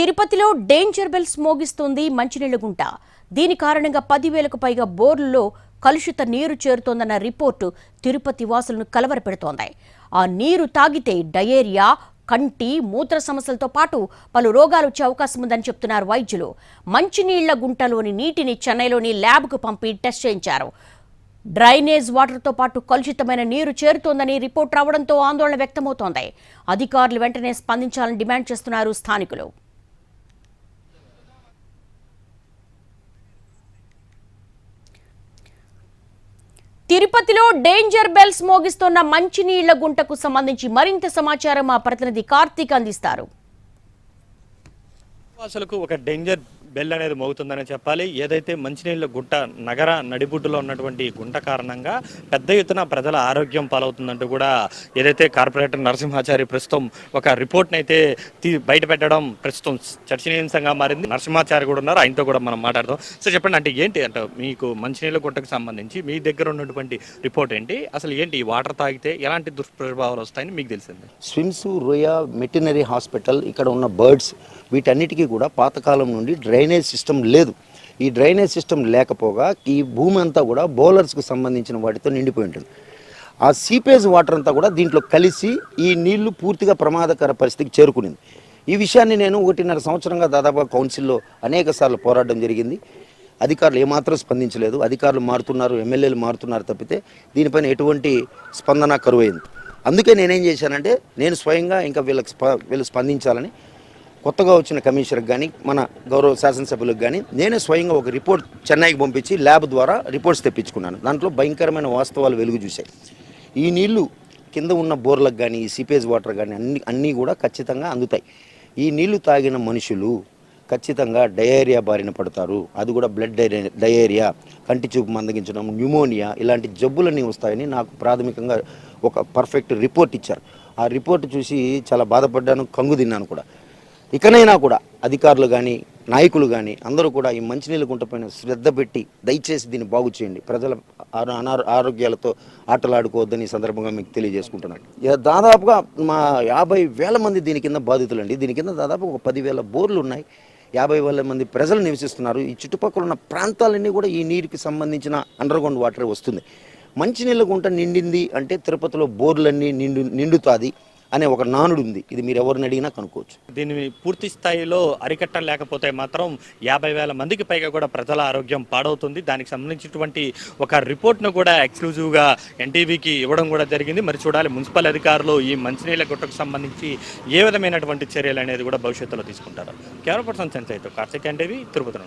తిరుపతిలో danger bells మోగిస్తోంది మంచినీళ్ళ గుంట దీని కారణంగా పదివేలకు పైగా బోర్లలో కలుషిత నీరు చేరుతోందన్న రిపోర్టు తిరుపతి వాసులను కలవరపెడుతోంది. ఆ నీరు తాగితే డయేరియా కంటి మూత్ర సమస్యలతో పాటు పలు రోగాలు వచ్చే అవకాశం ఉందని చెప్తున్నారు వైద్యులు. మంచినీళ్ళ గుంటలోని నీటిని చెన్నైలోని ల్యాబ్కు పంపి టెస్ట్ చేయించారు. డ్రైనేజ్ వాటర్తో పాటు కలుషితమైన నీరు చేరుతోందని రిపోర్ట్ రావడంతో ఆందోళన వ్యక్తమవుతోంది. అధికారులు వెంటనే స్పందించాలని డిమాండ్ చేస్తున్నారు స్థానికులు. తిరుపతిలో డేంజర్ బెల్స్ మోగిస్తున్న మంచినీళ్ళ గుంటకు సంబంధించి మరింత సమాచారం మా ప్రతినిధి కార్తీక్ అందిస్తారు. వాసులకు ఒక డేంజర్ బెల్ అనేది మోగుతుందని చెప్పాలి. ఏదైతే మంచినీళ్ళ గుట్ట నగర నడిబుడ్డులో ఉన్నటువంటి గుంట కారణంగా పెద్ద ఎత్తున ప్రజల ఆరోగ్యం పాలవుతుందంటూ కూడా ఏదైతే కార్పొరేటర్ నరసింహాచారి ప్రస్తుతం ఒక రిపోర్ట్ని అయితే తీ బయట పెట్టడం ప్రస్తుతం చర్చనీయాంశంగా మారింది. నరసింహాచారి కూడా ఉన్నారు. ఆయనతో కూడా మనం మాట్లాడదాం. సో చెప్పండి అంటే ఏంటి అంటే మీకు మంచినీళ్ళ గుట్టకు సంబంధించి మీ దగ్గర ఉన్నటువంటి రిపోర్ట్ ఏంటి? అసలు ఏంటి ఈ వాటర్ తాగితే ఎలాంటి దుష్ప్రభావాలు వస్తాయని మీకు తెలిసింది. స్విమ్స్ రొయా వెటనరీ హాస్పిటల్ ఇక్కడ ఉన్న బర్డ్స్ వీటన్నిటికీ కూడా పాతకాలం నుండి డ్రై డ్రైనేజ్ సిస్టమ్ లేదు. ఈ డ్రైనేజ్ సిస్టమ్ లేకపోగా ఈ భూమి అంతా కూడా బౌలర్స్కు సంబంధించిన వాటితో నిండిపోయి ఉంటుంది. ఆ సీపేజ్ వాటర్ అంతా కూడా దీంట్లో కలిసి ఈ నీళ్ళు పూర్తిగా ప్రమాదకర పరిస్థితికి చేరుకునింది. ఈ విషయాన్ని నేను ఒకటిన్నర సంవత్సరంగా దాదాపుగా కౌన్సిల్లో అనేక సార్లు పోరాటం జరిగింది. అధికారులు ఏమాత్రం స్పందించలేదు. అధికారులు మారుతున్నారు ఎమ్మెల్యేలు మారుతున్నారు తప్పితే దీనిపైన ఎటువంటి స్పందన కరువైంది. అందుకే నేనేం చేశానంటే నేను స్వయంగా ఇంకా వీళ్ళకి స్ప వీళ్ళు స్పందించాలని కొత్తగా వచ్చిన కమిషనర్కి కానీ మన గౌరవ శాసనసభ్యులకు కానీ నేనే స్వయంగా ఒక రిపోర్ట్ చెన్నైకి పంపించి ల్యాబ్ ద్వారా రిపోర్ట్స్ తెప్పించుకున్నాను. దాంట్లో భయంకరమైన వాస్తవాలు వెలుగు చూశాయి. ఈ నీళ్ళు కింద ఉన్న బోర్లకు కానీ ఈ సిపేజ్ వాటర్ కానీ అన్ని అన్నీ కూడా ఖచ్చితంగా అందుతాయి. ఈ నీళ్ళు తాగిన మనుషులు ఖచ్చితంగా డయేరియా బారిన పడతారు. అది కూడా బ్లడ్ డయే- డయేరియా కంటి చూపు మందగించడం న్యూమోనియా ఇలాంటి జబ్బులన్నీ వస్తాయని నాకు ప్రాథమికంగా ఒక పర్ఫెక్ట్ రిపోర్ట్ ఇచ్చారు. ఆ రిపోర్ట్ చూసి చాలా బాధపడ్డాను కంగు తిన్నాను కూడా. ఇకనైనా కూడా అధికారులు కానీ నాయకులు కానీ అందరూ కూడా ఈ మంచినీళ్ళ గుంటపైన శ్రద్ధ పెట్టి దయచేసి దీన్ని బాగు చేయండి. ప్రజల ఆరోగ్యాలతో ఆటలాడుకోవద్దని ఈ సందర్భంగా మీకు తెలియజేసుకుంటున్నాను. దాదాపుగా మా యాభై వేల మంది దీని కింద బాధితులండి. దీని కింద దాదాపు ఒక పదివేల బోర్లు ఉన్నాయి. యాభై వేల మంది ప్రజలు నివసిస్తున్నారు. ఈ చుట్టుపక్కల ఉన్న ప్రాంతాలన్నీ కూడా ఈ నీరుకి సంబంధించిన అండర్గ్రౌండ్ వాటర్ వస్తుంది. మంచినీళ్ళ గుంట నిండింది అంటే తిరుపతిలో బోర్లన్నీ నిండు నిండుతాది. అనే ఒక నానుడు ఉంది ఇది మీరు ఎవరిని అడిగినా కనుక్కోవచ్చు. దీన్ని పూర్తి స్థాయిలో అరికట్టలేకపోతే మాత్రం యాభై వేల మందికి పైగా కూడా ప్రజల ఆరోగ్యం పాడవుతుంది. దానికి సంబంధించినటువంటి ఒక రిపోర్ట్ను కూడా ఎక్స్క్లూజివ్గా ఎన్టీవీకి ఇవ్వడం కూడా జరిగింది. మరి చూడాలి మున్సిపల్ అధికారులు ఈ మంచినీళ్ళ గుట్టకు సంబంధించి ఏ విధమైనటువంటి చర్యలు అనేది కూడా భవిష్యత్తులో తీసుకుంటారు. కేవలం పర్సన్ సెన్స్ అయితే కార్తీక్ ఎన్టీవీ తిరుపతి